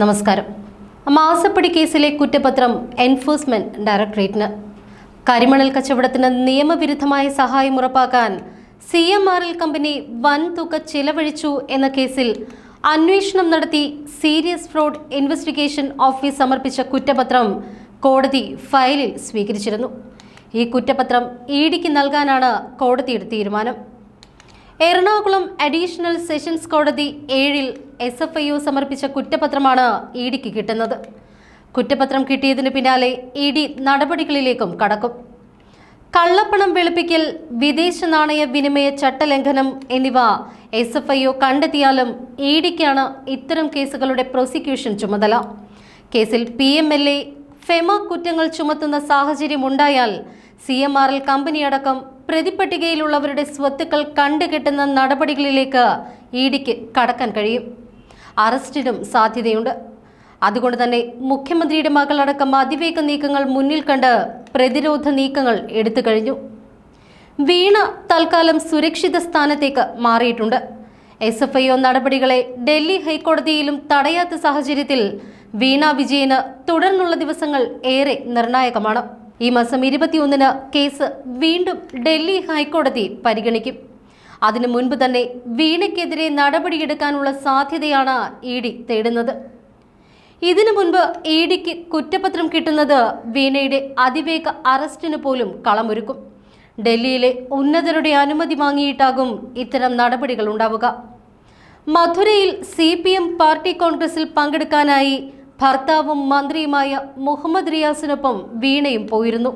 നമസ്കാരം. മാസപ്പടി കേസിലെ കുറ്റപത്രം എൻഫോഴ്സ്മെന്റ് ഡയറക്ടറേറ്റിന്. കരിമണൽ കച്ചവടത്തിന് നിയമവിരുദ്ധമായ സഹായം ഉറപ്പാക്കാൻ C M R L company വൻതുക ചിലവഴിച്ചു എന്ന കേസിൽ അന്വേഷണം നടത്തി സീരിയസ് ഫ്രോഡ് ഇൻവെസ്റ്റിഗേഷൻ ഓഫീസ് സമർപ്പിച്ച കുറ്റപത്രം കോടതി ഫയലിൽ സ്വീകരിച്ചിരുന്നു. ഈ കുറ്റപത്രം ഇ ഡിക്ക് നൽകാനാണ് കോടതിയുടെ തീരുമാനം. എറണാകുളം അഡീഷണൽ സെഷൻസ് കോടതി ഏഴിൽ എസ് എഫ് ഐ ഒ സമർപ്പിച്ച കുറ്റപത്രമാണ് ഇ ഡിക്ക് കിട്ടുന്നത്. കുറ്റപത്രം കിട്ടിയതിന് പിന്നാലെ ഇ ഡി നടപടികളിലേക്കും കടക്കും. കള്ളപ്പണം വെളുപ്പിക്കൽ വിദേശ നാണയ വിനിമയ ചട്ടലംഘനം എന്നിവ എസ് എഫ് ഐ ഒ കണ്ടെത്തിയാലും ഇ ഡിക്കാണ് ഇത്തരം കേസുകളുടെ പ്രോസിക്യൂഷൻ ചുമതല. കേസിൽ P M L A FEMA കുറ്റങ്ങൾ ചുമത്തുന്ന സാഹചര്യമുണ്ടായാൽ C M R L company അടക്കം പ്രതിപട്ടികയിലുള്ളവരുടെ സ്വത്തുക്കൾ കണ്ടുകെട്ടുന്ന നടപടികളിലേക്ക് ഇ ഡിക്ക് കടക്കാൻ കഴിയും. അറസ്റ്റിനും സാധ്യതയുണ്ട്. അതുകൊണ്ട് തന്നെ മുഖ്യമന്ത്രിയുടെ മകളടക്കം അതിവേഗ നീക്കങ്ങൾ മുന്നിൽ കണ്ട് പ്രതിരോധ നീക്കങ്ങൾ എടുത്തു കഴിഞ്ഞു. വീണ തൽക്കാലം സുരക്ഷിത സ്ഥാനത്തേക്ക് മാറിയിട്ടുണ്ട്. എസ് എഫ് ഐ ഒ നടപടികളെ ഡൽഹി ഹൈക്കോടതിയിലും തടയാത്ത സാഹചര്യത്തിൽ വീണ വിജയന് തുടർന്നുള്ള ദിവസങ്ങൾ ഏറെ നിർണായകമാണ്. ഈ മാസം ഇരുപത്തിയൊന്നിന് കേസ് വീണ്ടും ഡൽഹി ഹൈക്കോടതി പരിഗണിക്കും. അതിനു മുൻപ് തന്നെ വീണയ്ക്കെതിരെ നടപടിയെടുക്കാനുള്ള സാധ്യതയാണ് ഇ ഡി തേടുന്നത്. ഇതിനു മുൻപ് ഇ ഡിക്ക് കുറ്റപത്രം കിട്ടുന്നത് വീണയുടെ അതിവേഗ അറസ്റ്റിന് പോലും കളമൊരുക്കും. ഡൽഹിയിലെ ഉന്നതരുടെ അനുമതി വാങ്ങിയിട്ടാകും ഇത്തരം നടപടികൾ ഉണ്ടാവുക. മധുരയിൽ സി പി എം പാർട്ടി കോൺഗ്രസിൽ പങ്കെടുക്കാനായി ഭർത്താവും മന്ത്രിയുമായ മുഹമ്മദ് റിയാസിനൊപ്പം വീണയും പോയിരുന്നു.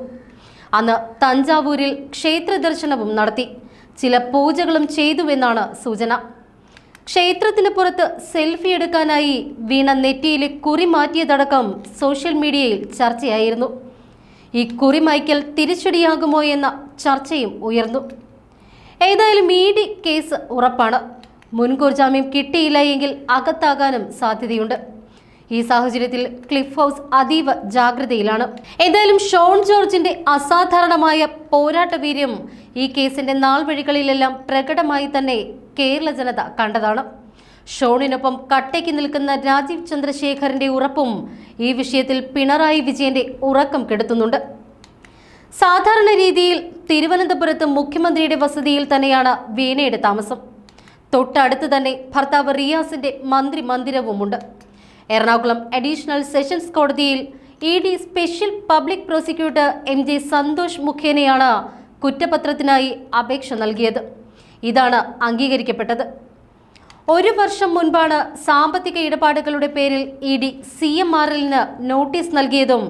അന്ന് തഞ്ചാവൂരിൽ ക്ഷേത്ര ദർശനവും നടത്തി. ചില പൂജകളും ചെയ്തുവെന്നാണ് സൂചന. ക്ഷേത്രത്തിന് പുറത്ത് സെൽഫി എടുക്കാനായി വീണ നെറ്റിയിലെ കുറി മാറ്റിയതടക്കം സോഷ്യൽ മീഡിയയിൽ ചർച്ചയായിരുന്നു. ഈ കുറി മൈക്കൽ തിരിച്ചടിയാകുമോ എന്ന ചർച്ചയും ഉയർന്നു. ഏതായാലും ഇ ഡി കേസ് ഉറപ്പാണ്. മുൻകൂർ ജാമ്യം കിട്ടിയില്ല എങ്കിൽ അകത്താകാനും സാധ്യതയുണ്ട്. ഈ സാഹചര്യത്തിൽ ക്ലിഫ് ഹൗസ് അതീവ ജാഗ്രതയിലാണ്. എന്തായാലും ഷോൺ ജോർജിന്റെ അസാധാരണമായ പോരാട്ട വീര്യം ഈ കേസിന്റെ നാൾ വഴികളിലെല്ലാം പ്രകടമായി തന്നെ കേരള ജനത കണ്ടതാണ്. ഷോണിനൊപ്പം കട്ടയ്ക്ക് നിൽക്കുന്ന രാജീവ് ചന്ദ്രശേഖറിന്റെ ഉറപ്പും ഈ വിഷയത്തിൽ പിണറായി വിജയന്റെ ഉറക്കം കെടുത്തുന്നുണ്ട്. സാധാരണ രീതിയിൽ തിരുവനന്തപുരത്ത് മുഖ്യമന്ത്രിയുടെ വസതിയിൽ തന്നെയാണ് വീണയുടെ താമസം. തൊട്ടടുത്ത് തന്നെ ഭർത്താവ് റിയാസിന്റെ മന്ത്രി മന്ദിരവുമുണ്ട് എറണാകുളം അഡീഷണൽ സെഷൻസ് കോടതിയിൽ E D special public prosecutor M J Santhosh മുഖേനയാണ് കുറ്റപത്രത്തിനായി അപേക്ഷ നൽകിയത്. ഇതാണ് അംഗീകരിക്കപ്പെട്ടത്. ഒരു വർഷം മുൻപാണ് സാമ്പത്തിക ഇടപാടുകളുടെ പേരിൽ E D C M R എല്ലിന് നോട്ടീസ് നൽകിയതും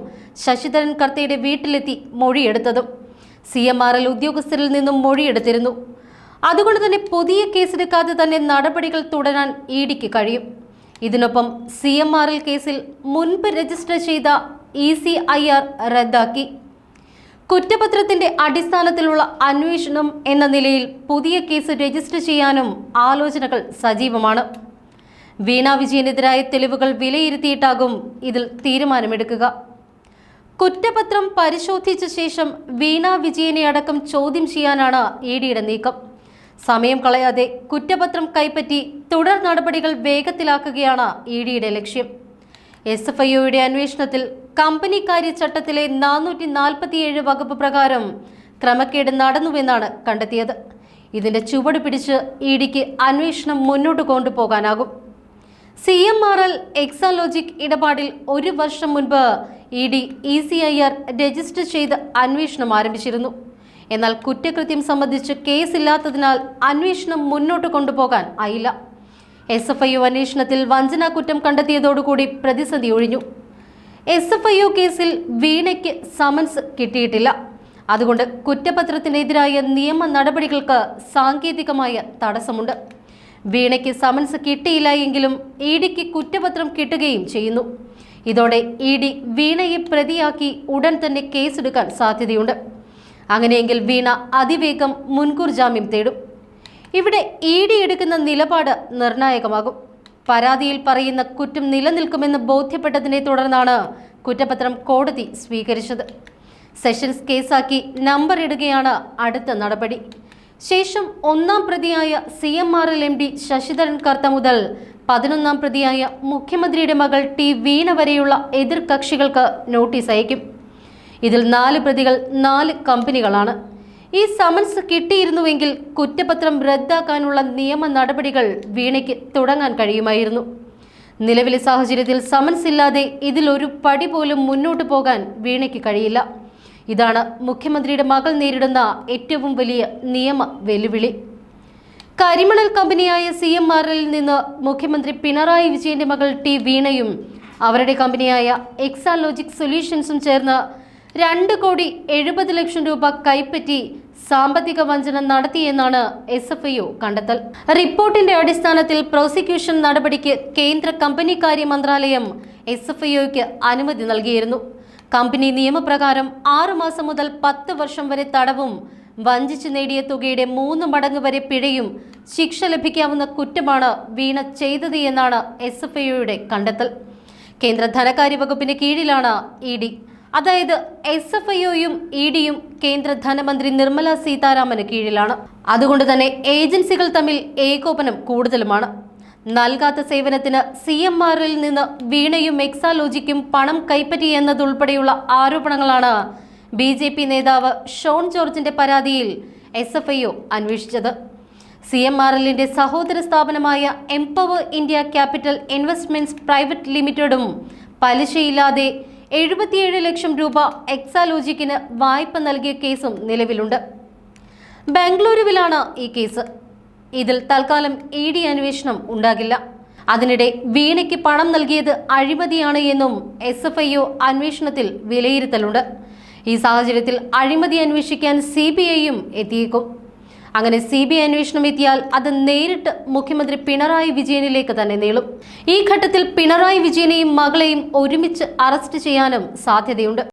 ശശിധരൻ കർത്തയുടെ വീട്ടിലെത്തി മൊഴിയെടുത്തതും. സി എം ആർ എൽ ഉദ്യോഗസ്ഥരിൽ നിന്നും മൊഴിയെടുത്തിരുന്നു. അതുകൊണ്ട് തന്നെ പുതിയ കേസെടുക്കാതെ തന്നെ നടപടികൾ തുടരാൻ ഇ ഡിക്ക് കഴിയും. ഇതിനൊപ്പം സി എം ആർ എൽ കേസിൽ മുൻപ് രജിസ്റ്റർ ചെയ്ത ഇ സി ഐ ആർ റദ്ദാക്കി. കുറ്റപത്രത്തിന്റെ അടിസ്ഥാനത്തിലുള്ള അന്വേഷണം എന്ന നിലയിൽ പുതിയ കേസ് രജിസ്റ്റർ ചെയ്യാനും ആലോചനകൾ സജീവമാണ്. വീണ വിജയനെതിരായ തെളിവുകൾ വിലയിരുത്തിയിട്ടാകും ഇതിൽ തീരുമാനമെടുക്കുക. കുറ്റപത്രം പരിശോധിച്ച ശേഷം വീണ വിജയനെ അടക്കം ചോദ്യം ചെയ്യാനാണ് ഇ ഡിയുടെ നീക്കം. സമയം കളയാതെ കുറ്റപത്രം കൈപ്പറ്റി തുടർ നടപടികൾ വേഗത്തിലാക്കുകയാണ് ഇ ഡിയുടെ ലക്ഷ്യം. എസ് എഫ് ഐഒയുടെ അന്വേഷണത്തിൽ കമ്പനിക്കാര്യ ചട്ടത്തിലെ നാനൂറ്റി നാൽപ്പത്തിയേഴ് വകുപ്പ് പ്രകാരം ക്രമക്കേട് നടന്നുവെന്നാണ് കണ്ടെത്തിയത്. ഇതിന്റെ ചുവട് പിടിച്ച് ഇ ഡിക്ക് അന്വേഷണം മുന്നോട്ട് കൊണ്ടുപോകാനാകും. C M R L Exalogic ഇടപാടിൽ ഒരു വർഷം മുൻപ് E D E C I R register ചെയ്ത് അന്വേഷണം ആരംഭിച്ചിരുന്നു. എന്നാൽ കുറ്റകൃത്യം സംബന്ധിച്ച് കേസില്ലാത്തതിനാൽ അന്വേഷണം മുന്നോട്ട് കൊണ്ടുപോകാൻ ആയില്ല. എസ് എഫ് ഐ ഒ അന്വേഷണത്തിൽ വഞ്ചനാ കുറ്റം കണ്ടെത്തിയതോടുകൂടി പ്രതിസന്ധി ഒഴിഞ്ഞു. എസ് എഫ് ഐ ഒ കേസിൽ വീണയ്ക്ക് സമൻസ് കിട്ടിയിട്ടില്ല. അതുകൊണ്ട് കുറ്റപത്രത്തിനെതിരായ നിയമ നടപടികൾക്ക് സാങ്കേതികമായ തടസ്സമുണ്ട്. വീണയ്ക്ക് സമൻസ് കിട്ടിയില്ല എങ്കിലും ഇ ഡിക്ക് കുറ്റപത്രം കിട്ടുകയും ചെയ്യുന്നു. ഇതോടെ ഇ ഡി വീണയെ പ്രതിയാക്കി ഉടൻ തന്നെ കേസെടുക്കാൻ സാധ്യതയുണ്ട്. അങ്ങനെയെങ്കിൽ വീണ അതിവേഗം മുൻകൂർ ജാമ്യം തേടും. ഇവിടെ ഇ ഡി എടുക്കുന്ന നിലപാട് നിർണായകമാകും. പരാതിയിൽ പറയുന്ന കുറ്റം നിലനിൽക്കുമെന്ന് ബോധ്യപ്പെട്ടതിനെ തുടർന്നാണ് കുറ്റപത്രം കോടതി സ്വീകരിച്ചത്. സെഷൻസ് കേസാക്കി നമ്പർ ഇടുകയാണ് അടുത്ത നടപടി. ശേഷം ഒന്നാം പ്രതിയായ C M R L M D Sasidharan Kartha മുതൽ പതിനൊന്നാം പ്രതിയായ മുഖ്യമന്ത്രിയുടെ മകൾ ടി വീണ വരെയുള്ള എതിർ കക്ഷികൾക്ക് നോട്ടീസ് അയക്കും. ഇതിൽ നാല് പ്രതികൾ നാല് കമ്പനികളാണ്. ഈ സമൻസ് കിട്ടിയിരുന്നുവെങ്കിൽ കുറ്റപത്രം റദ്ദാക്കാനുള്ള നിയമ നടപടികൾ വീണയ്ക്ക് തുടങ്ങാൻ കഴിയുമായിരുന്നു. നിലവിലെ സാഹചര്യത്തിൽ സമൻസ് ഇല്ലാതെ ഇതിലൊരു പടി പോലും മുന്നോട്ട് പോകാൻ വീണയ്ക്ക് കഴിയില്ല. ഇതാണ് മുഖ്യമന്ത്രിയുടെ മകൾ നേരിടുന്ന ഏറ്റവും വലിയ നിയമ വെല്ലുവിളി. കരിമണൽ കമ്പനിയായ സി എം ആറിൽ നിന്ന് മുഖ്യമന്ത്രി പിണറായി വിജയന്റെ മകൾ ടി വീണയും അവരുടെ കമ്പനിയായ എക്സാലോജിക് സൊല്യൂഷൻസും ചേർന്ന് രണ്ട് കോടി എഴുപത് ലക്ഷം രൂപ കൈപ്പറ്റി സാമ്പത്തിക വഞ്ചന നടത്തിയെന്നാണ് എസ് എഫ് ഐ കണ്ടെത്തൽ. റിപ്പോർട്ടിന്റെ അടിസ്ഥാനത്തിൽ പ്രോസിക്യൂഷൻ നടപടിക്ക് കേന്ദ്ര കമ്പനികാര്യ മന്ത്രാലയം എസ് എഫ് ഐക്ക് അനുമതി നൽകിയിരുന്നു. കമ്പനി നിയമപ്രകാരം ആറു മാസം മുതൽ പത്ത് വർഷം വരെ തടവും വഞ്ചിച്ചു നേടിയ തുകയുടെ മൂന്ന് മടങ്ങ് വരെ പിഴയും ശിക്ഷ ലഭിക്കാവുന്ന കുറ്റമാണ് വീണ ചെയ്തത് എന്നാണ് എസ് എഫ് ഐയുടെ കണ്ടെത്തൽ. കേന്ദ്ര ധനകാര്യ വകുപ്പിന് കീഴിലാണ് ഇ ഡി. അതായത് എസ് എഫ് ഐഒയും ഇ ഡിയും കേന്ദ്ര ധനമന്ത്രി നിർമ്മല സീതാരാമന് കീഴിലാണ്. അതുകൊണ്ട് തന്നെ ഏജൻസികൾ തമ്മിൽ ഏകോപനം കൂടുതലുമാണ്. നൽകാത്ത സേവനത്തിന് സി എം ആറിൽ നിന്ന് വീണയും എക്സാലോജിക്കും പണം കൈപ്പറ്റി എന്നതുൾപ്പെടെയുള്ള ആരോപണങ്ങളാണ് ബി ജെ പി നേതാവ് ഷോൺ ജോർജിന്റെ പരാതിയിൽ എസ് എഫ് ഐ ഒ അന്വേഷിച്ചത്. സി എം ആർ എല്ലിന്റെ സഹോദര സ്ഥാപനമായ Empower India Capital Investments Private ലിമിറ്റഡും പലിശയില്ലാതെ എഴുപത്തിയേഴ് ലക്ഷം രൂപ എക്സാലോജിക്കിന് വായ്പ നൽകിയ കേസും നിലവിലുണ്ട്. ബംഗളൂരുവിലാണ് ഈ കേസ്. ഇതിൽ തൽക്കാലം ഇ ഡി അന്വേഷണം ഉണ്ടാകില്ല. അതിനിടെ വീണയ്ക്ക് പണം നൽകിയത് അഴിമതിയാണ് എന്നും എസ് എഫ് ഐ ഒ അന്വേഷണത്തിൽ വിലയിരുത്തലുണ്ട്. ഈ സാഹചര്യത്തിൽ അഴിമതി അന്വേഷിക്കാൻ സി ബി ഐയും എത്തിയേക്കും. അങ്ങനെ സി ബി ഐ അന്വേഷണം എത്തിയാൽ അത് നേരിട്ട് മുഖ്യമന്ത്രി പിണറായി വിജയനിലേക്ക് തന്നെ നീളും. ഈ ഘട്ടത്തിൽ പിണറായി വിജയനെയും മകളെയും ഒരുമിച്ച് അറസ്റ്റ് ചെയ്യാനും സാധ്യതയുണ്ട്.